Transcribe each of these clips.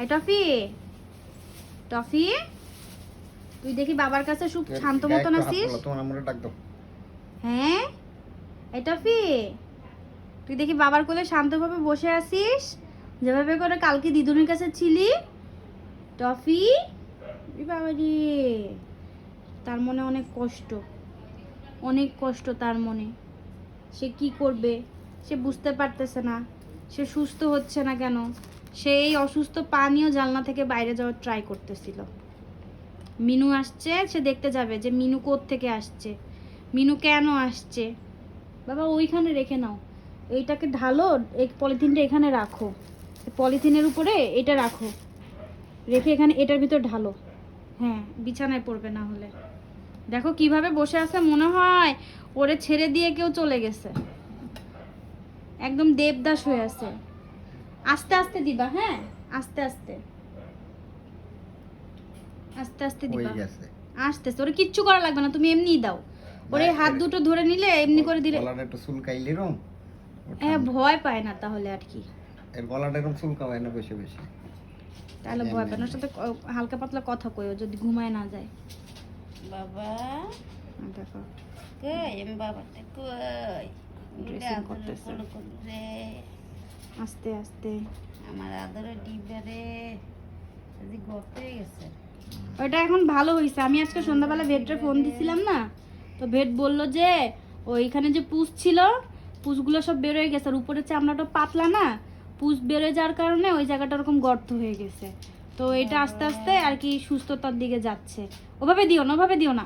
এই toffee. Toffee তুই দেখি বাবার কাছে খুব শান্ত মতন আছিস? তোমার আমরা ডাক দাও। হ্যাঁ? এই টফি তুই দেখি বাবার কোলে শান্তভাবে বসে আছিস? যেভাবে করে কালকে দিদুনের কাছে ছিলি? টফি এ বাবা রে তার মনে অনেক কষ্ট। অনেক কষ্ট তার মনে। সে কি করবে? সে বুঝতে পারতেছে না। সে সুস্থ হচ্ছে না কেন? সে এই অসুস্থ পানীয় জানলা থেকে বাইরে যাওয়ার ট্রাই করতেছিল। মিনু আসছে, সে দেখতে যাবে যে মিনু থেকে আসছে। মিনু কেন আসছে? বাবা, ওইখানে রেখে নাও। এইটাকে ঢালো, এই পলিথিনটা এখানে রাখো। পলিথিনের উপরে এটা রাখো। রেখে এখানে এটার ভিতর ঢালো। হ্যাঁ বিছানায় পড়বে না হলে। দেখো কীভাবে বসে আছে, মনে হয় ওরে ছেড়ে দিয়ে কেউ চলে গেছে। একদম দেবদাস হয়ে আছে। আস্তে আস্তে দিবা হ্যাঁ? আস্তে আস্তে। আস্তে আস্তে হয়ে দিবা। গেছে। আস্তে ওরে কিচ্ছু করা লাগবে না তুমি এমনিই দাও। ওরে হাত দুটো ধরে নিলে এমনি করে দিলে গলাটা একটু চুলকাইলি রম হ্যাঁ ভয় পায় না তাহলে আর কি। এর গলাটা এরকম চুলকাবে না বেশি বেশি। তাহলে ভয় পায় না ওর সাথে হালকা পাতলা কথা কইও যদি ঘুমায় না যায়। বাবা। হ্যাঁ, দেখো। কই? আমি বাবাটা কই? Dressing করতেছে। আস্তে আস্তে। আমার আদরের ডিব্বা রে আজ গর্ত হয়ে গেছে। ওটা এখন ভালো হয়েছে আমি আজকে সন্ধ্যাবেলা ভেটরে ফোন দিছিলাম না তো ভেট বলল যে ওইখানে যে পুষ ছিল পুষগুলো সব বেরোয় গেছে। আর উপরে চামড়াটা পাতলা না পুষ বেরোয় যাওয়ার কারণে ওই জায়গাটা ওরকম গর্ত হয়ে গেছে। তো এটা আস্তে আস্তে আর কি সুস্থতার দিকে যাচ্ছে। ওভাবে দিও না ওভাবে দিও না।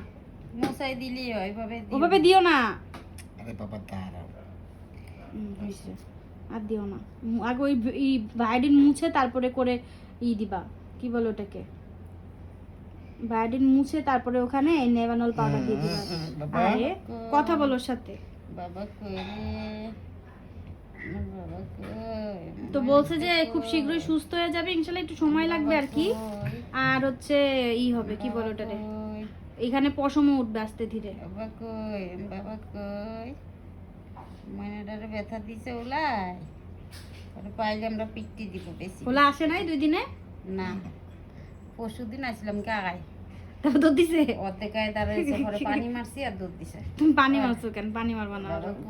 মশাই দিলি ওইভাবে দিও। ওভাবে দিও না। আরে বাবা দাঁড়াও। হুম, হয়েছে। আর দিও না। আগে ওই ভায়োডিন মুছে তারপরে করে ই দিবা। কি বলো ওটাকে? ভায়োডিন মুছে তারপরে ওখানে নেভানল পাউডার দিয়ে দিবা। বাবা। আরে কথা বলো ওর সাথে। বাবা তো বলছে যে খুব শীঘ্রই সুস্থ হয়ে যাবে ইনশাল্লাহ একটু সময় লাগবে আর কি। আর হচ্ছে ই হবে কি বলো ওটারে? এখানে পশমও উঠবে আস্তে ধীরে। বাবা কই? বাবা কই? ময়নাটারে ব্যথা দিছে ওলাই ওরে পাইলে আমরা পিটটি দিব বেশি। ওলা আসে নাই দুই দিনে না। পরশু দিন আসলাম গায় তাও তো দিছে? অর্ধেক গায়ে দাঁড়াইছে পরে পানি মারছি আর দুধ দিছে। তুমি পানি মারছো কেন? পানি মারবা না।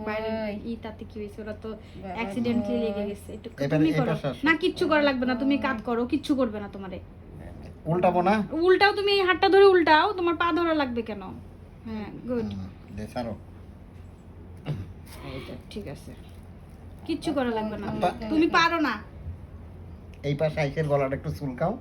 বাইরে ই তাতে কি হয়েছে? ওরা তো অ্যাক্সিডেন্টলি লেগে গেছে। একটু তুমি করো। না কিচ্ছু করা লাগবে না। তুমি কাজ করো কিচ্ছু করবে না তোমারে। উল্টাবো না? উল্টাও তুমি এই হাতটা ধরে উল্টাও। তোমার পা ধরা লাগবে কেন? হ্যাঁ গুড দে ছাড়ো ঠিক আছে। কিচ্ছু করা লাগবে না। তুমি পারো না। এই পাশে আইসের গলাটা একটু চুলকাও।